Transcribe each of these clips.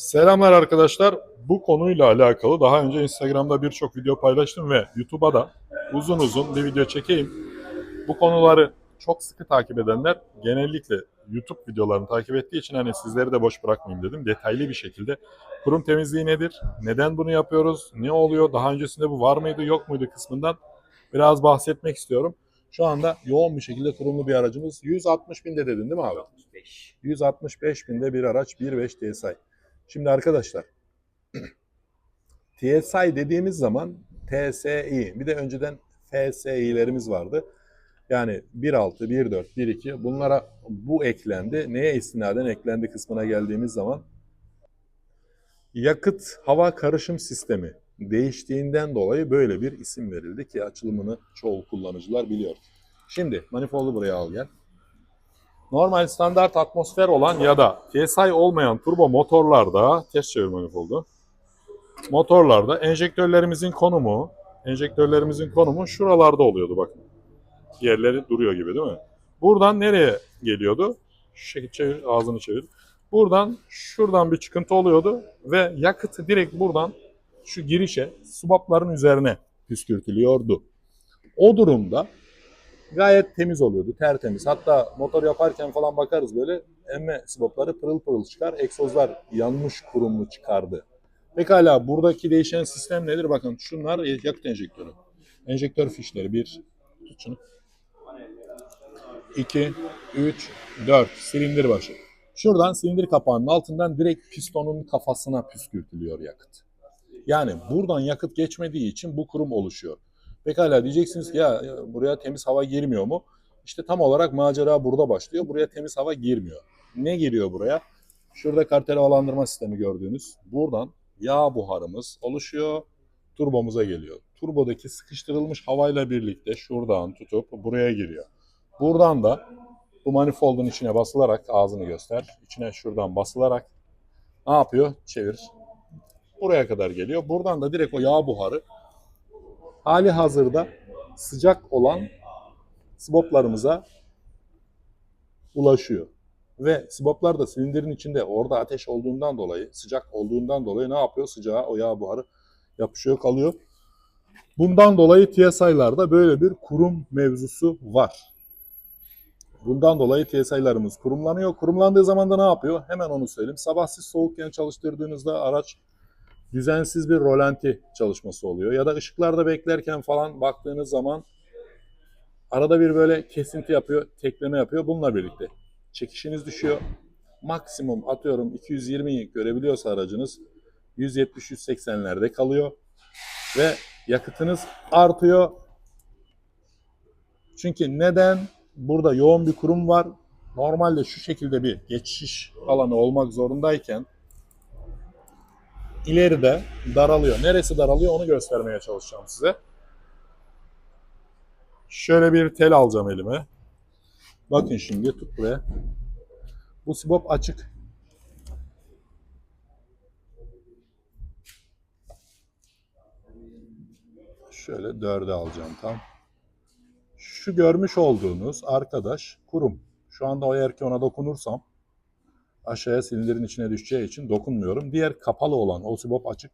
Selamlar arkadaşlar. Bu konuyla alakalı daha önce Instagram'da birçok video paylaştım ve YouTube'a da uzun uzun bir video çekeyim. Bu konuları çok sıkı takip edenler genellikle YouTube videolarını takip ettiği için hani sizleri de boş bırakmayayım dedim. Detaylı bir şekilde kurum temizliği nedir? Neden bunu yapıyoruz? Ne oluyor? Daha öncesinde bu var mıydı yok muydu kısmından biraz bahsetmek istiyorum. Şu anda yoğun bir şekilde kurumlu bir aracımız. 160 binde dedin değil mi abi? 65. 165 binde bir araç 1.5 TSI. Şimdi arkadaşlar TSI dediğimiz zaman TSI bir de önceden FSI'lerimiz vardı. Yani 1.6, 1.4, 1.2 bunlara bu eklendi. Neye istinaden eklendi kısmına geldiğimiz zaman yakıt hava karışım sistemi değiştiğinden dolayı böyle bir isim verildi ki açılımını çoğu kullanıcılar biliyor. Şimdi manifoldu buraya al gel. Normal standart atmosfer olan ya da TSI olmayan turbo motorlarda test çevir manifoldu. Motorlarda enjektörlerimizin konumu, enjektörlerimizin konumu şuralarda oluyordu bakın. Yerleri duruyor gibi değil mi? Buradan nereye geliyordu? Şu şekilde çevir, ağzını çevir. Buradan şuradan bir çıkıntı oluyordu ve yakıtı direkt buradan şu girişe, subapların üzerine püskürtülüyordu. O durumda gayet temiz oluyordu, tertemiz. Hatta motor yaparken falan bakarız böyle emme sibopları pırıl pırıl çıkar. Egzozlar yanmış kurumlu çıkardı. Pekala buradaki değişen sistem nedir? Bakın şunlar yakıt enjektörü. Enjektör fişleri. Bir, şunu. 2, 3, 4. Silindir başı. Şuradan silindir kapağının altından direkt pistonun kafasına püskürtülüyor yakıt. Yani buradan yakıt geçmediği için bu kurum oluşuyor. Pekala diyeceksiniz ki ya buraya temiz hava girmiyor mu? İşte tam olarak macera burada başlıyor. Buraya temiz hava girmiyor. Ne giriyor buraya? Şurada kartel havalandırma sistemi gördüğünüz. Buradan yağ buharımız oluşuyor. Turbomuza geliyor. Turbodaki sıkıştırılmış havayla birlikte şuradan tutup buraya giriyor. Buradan da bu manifoldun içine basılarak ağzını göster. İçine şuradan basılarak ne yapıyor? Çevir. Buraya kadar geliyor. Buradan da direkt o yağ buharı hali hazırda sıcak olan siboplarımıza ulaşıyor. Ve siboplar da silindirin içinde orada ateş olduğundan dolayı, sıcak olduğundan dolayı ne yapıyor? Sıcağa o yağ buharı yapışıyor kalıyor. Bundan dolayı TSI'larda böyle bir kurum mevzusu var. Bundan dolayı TSI'larımız kurumlanıyor. Kurumlandığı zaman da ne yapıyor? Hemen onu söyleyeyim. Sabah siz soğukken çalıştırdığınızda araç düzensiz bir rolanti çalışması oluyor. Ya da ışıklarda beklerken falan baktığınız zaman arada bir böyle kesinti yapıyor, tekleme yapıyor. Bununla birlikte çekişiniz düşüyor. Maksimum atıyorum 220'yi görebiliyorsa aracınız 170-180'lerde kalıyor. Ve yakıtınız artıyor. Çünkü neden? Burada yoğun bir kurum var. Normalde şu şekilde bir geçiş alanı olmak zorundayken ileride daralıyor. Neresi daralıyor onu göstermeye çalışacağım size. Şöyle bir tel alacağım elime. Bakın şimdi tut buraya. Bu sibop açık. Şöyle dörde alacağım tam. Şu görmüş olduğunuz arkadaş kurum. Şu anda o eğer ki ona dokunursam aşağıya silindirin içine düşeceği için dokunmuyorum. Diğer kapalı olan o sibop açık.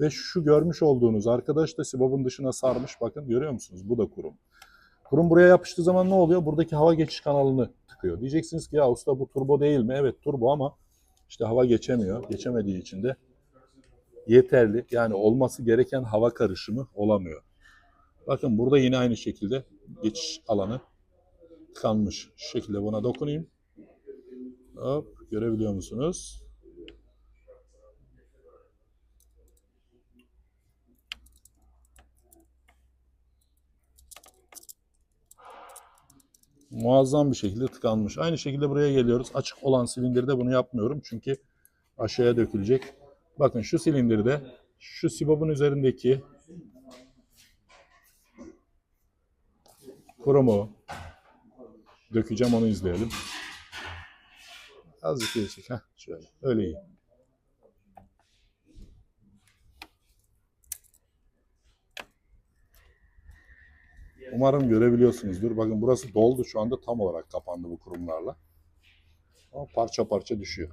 Ve şu görmüş olduğunuz arkadaş da sibopun dışına sarmış. Bakın görüyor musunuz? Bu da kurum. Kurum buraya yapıştığı zaman ne oluyor? Buradaki hava geçiş kanalını tıkıyor. Diyeceksiniz ki ya usta bu turbo değil mi? Evet turbo ama işte hava geçemiyor. Geçemediği için de yeterli yani olması gereken hava karışımı olamıyor. Bakın burada yine aynı şekilde geçiş alanı tıkanmış. Şu şekilde buna dokunayım. Hop görebiliyor musunuz? Muazzam bir şekilde tıkanmış. Aynı şekilde buraya geliyoruz. Açık olan silindirde bunu yapmıyorum. Çünkü aşağıya dökülecek. Bakın şu silindirde şu sibobun üzerindeki kurumu dökeceğim onu izleyelim. Azıcık değişik. Heh, şöyle. Öyle iyi. Umarım görebiliyorsunuzdur. Bakın burası doldu şu anda tam olarak kapandı bu kurumlarla. Ama parça parça düşüyor.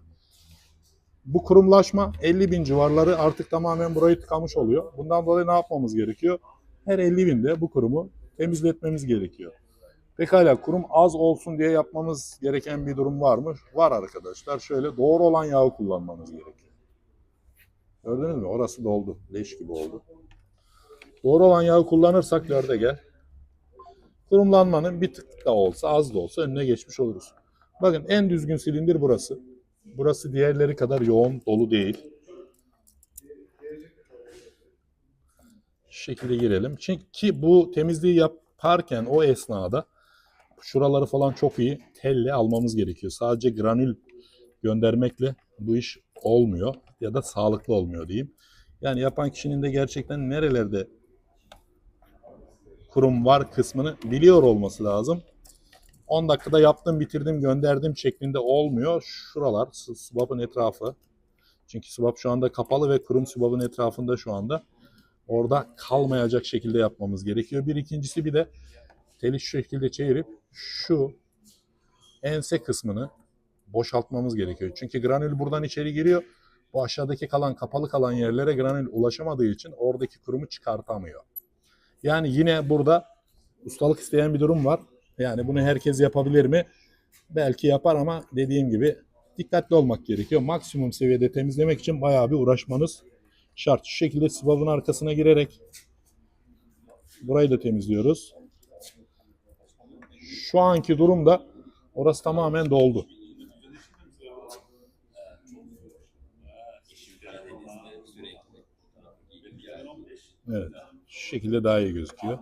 Bu kurumlaşma 50 bin civarları artık tamamen burayı tıkamış oluyor. Bundan dolayı ne yapmamız gerekiyor? Her 50 binde bu kurumu temizletmemiz gerekiyor. Pekala kurum az olsun diye yapmamız gereken bir durum var mı? Var arkadaşlar. Şöyle doğru olan yağı kullanmamız gerekiyor. Gördünüz mü? Orası doldu. Leş gibi oldu. Doğru olan yağı kullanırsak dörde gel. Kurumlanmanın bir tık da olsa az da olsa önüne geçmiş oluruz. Bakın en düzgün silindir burası. Burası diğerleri kadar yoğun dolu değil. Şu şekilde girelim. Çünkü bu temizliği yaparken o esnada şuraları falan çok iyi telle almamız gerekiyor. Sadece granül göndermekle bu iş olmuyor ya da sağlıklı olmuyor diyeyim. Yani yapan kişinin de gerçekten nerelerde kurum var kısmını biliyor olması lazım. 10 dakikada yaptım, bitirdim, gönderdim şeklinde olmuyor. Şuralar s- swap'ın etrafı. Çünkü swap şu anda kapalı ve kurum swap'ın etrafında şu anda. Orada kalmayacak şekilde yapmamız gerekiyor. Bir ikincisi bir de teli şu şekilde çevirip şu ense kısmını boşaltmamız gerekiyor. Çünkü granül buradan içeri giriyor. Bu aşağıdaki kalan kapalı kalan yerlere granül ulaşamadığı için oradaki kurumu çıkartamıyor. Yani yine burada ustalık isteyen bir durum var. Yani bunu herkes yapabilir mi? Belki yapar ama dediğim gibi dikkatli olmak gerekiyor. Maksimum seviyede temizlemek için bayağı bir uğraşmanız şart. Şu şekilde sıvabın arkasına girerek burayı da temizliyoruz. Şu anki durumda orası tamamen doldu. Evet. Şu şekilde daha iyi gözüküyor.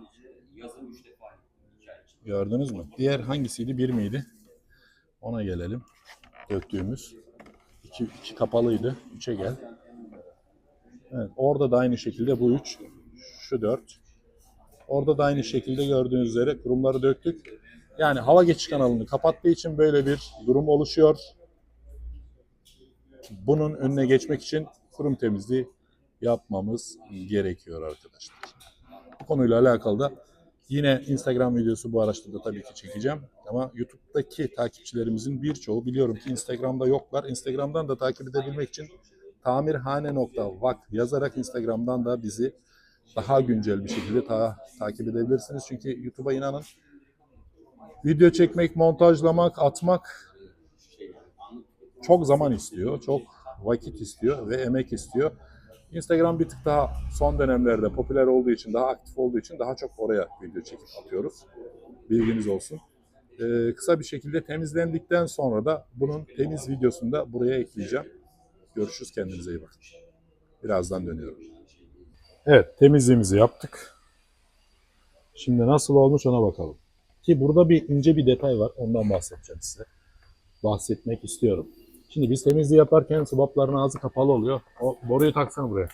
Gördünüz mü? Diğer hangisiydi? Bir miydi? Ona gelelim. Döktüğümüz. İki, iki kapalıydı. Üçe gel. Evet, orada da aynı şekilde bu üç. Şu dört. Orada da aynı şekilde gördüğünüz üzere kurumları döktük. Yani hava geçiş kanalını kapattığı için böyle bir durum oluşuyor. Bunun önüne geçmek için kurum temizliği yapmamız gerekiyor arkadaşlar. Bu konuyla alakalı da yine Instagram videosu bu araçta da tabii ki çekeceğim. Ama YouTube'daki takipçilerimizin birçoğu biliyorum ki Instagram'da yoklar. Instagram'dan da takip edebilmek için tamirhane.vak yazarak Instagram'dan da bizi daha güncel bir şekilde ta- takip edebilirsiniz. Çünkü YouTube'a inanın video çekmek, montajlamak, atmak çok zaman istiyor, çok vakit istiyor ve emek istiyor. Instagram bir tık daha son dönemlerde popüler olduğu için, daha aktif olduğu için daha çok oraya video çekip atıyoruz. Bilginiz olsun. Ee, kısa bir şekilde temizlendikten sonra da bunun temiz videosunu da buraya ekleyeceğim. Görüşürüz kendinize iyi bakın. Birazdan dönüyorum. Evet temizliğimizi yaptık. Şimdi nasıl olmuş ona bakalım. Ki burada bir ince bir detay var. Ondan bahsedeceğim size. Bahsetmek istiyorum. Şimdi biz temizliği yaparken swapların ağzı kapalı oluyor. O boruyu taksana buraya.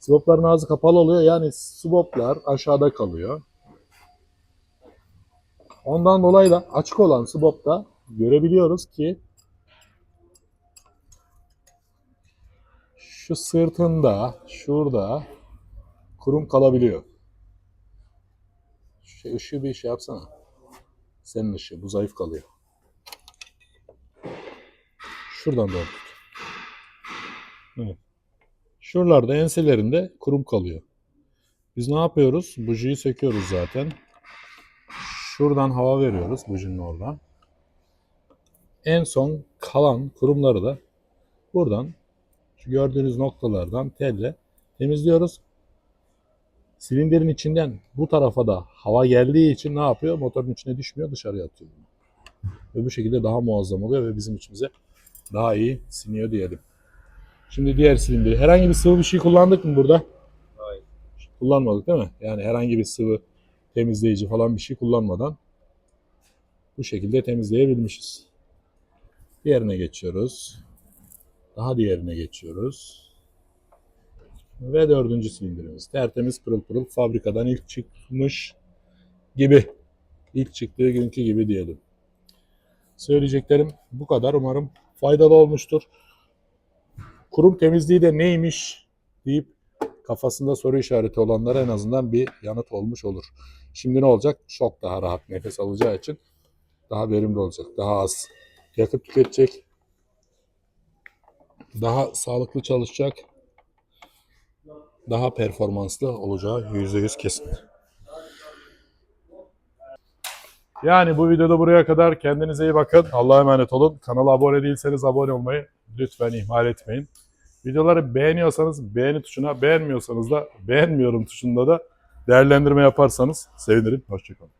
Swapların ağzı kapalı oluyor. Yani swaplar aşağıda kalıyor. Ondan dolayı da açık olan swapta görebiliyoruz ki şu sırtında, şurada kurum kalabiliyor. Şey, ışığı bir şey yapsana. Senin ışığı, bu zayıf kalıyor. Şuradan doğru tut. Evet. Şuralarda enselerinde kurum kalıyor. Biz ne yapıyoruz? Bujiyi söküyoruz zaten. Şuradan hava veriyoruz bujinin oradan. En son kalan kurumları da buradan şu gördüğünüz noktalardan telle temizliyoruz. Silindirin içinden bu tarafa da hava geldiği için ne yapıyor? Motorun içine düşmüyor, dışarıya atıyor. Ve bu şekilde daha muazzam oluyor ve bizim içimize daha iyi siniyor diyelim. Şimdi diğer silindiri. Herhangi bir sıvı bir şey kullandık mı burada? Hayır. Kullanmadık değil mi? Yani herhangi bir sıvı temizleyici falan bir şey kullanmadan bu şekilde temizleyebilmişiz. Diğerine geçiyoruz. Daha diğerine geçiyoruz. Ve dördüncü silindirimiz. Tertemiz pırıl pırıl fabrikadan ilk çıkmış gibi. İlk çıktığı günkü gibi diyelim. Söyleyeceklerim bu kadar. Umarım faydalı olmuştur. Kurum temizliği de neymiş deyip kafasında soru işareti olanlara en azından bir yanıt olmuş olur. Şimdi ne olacak? Çok daha rahat nefes alacağı için daha verimli olacak. Daha az yakıt tüketecek. daha sağlıklı çalışacak, daha performanslı olacağı %100 kesin. Yani bu videoda buraya kadar kendinize iyi bakın. Allah'a emanet olun. Kanala abone değilseniz abone olmayı lütfen ihmal etmeyin. Videoları beğeniyorsanız beğeni tuşuna, beğenmiyorsanız da beğenmiyorum tuşunda da değerlendirme yaparsanız sevinirim. Hoşçakalın.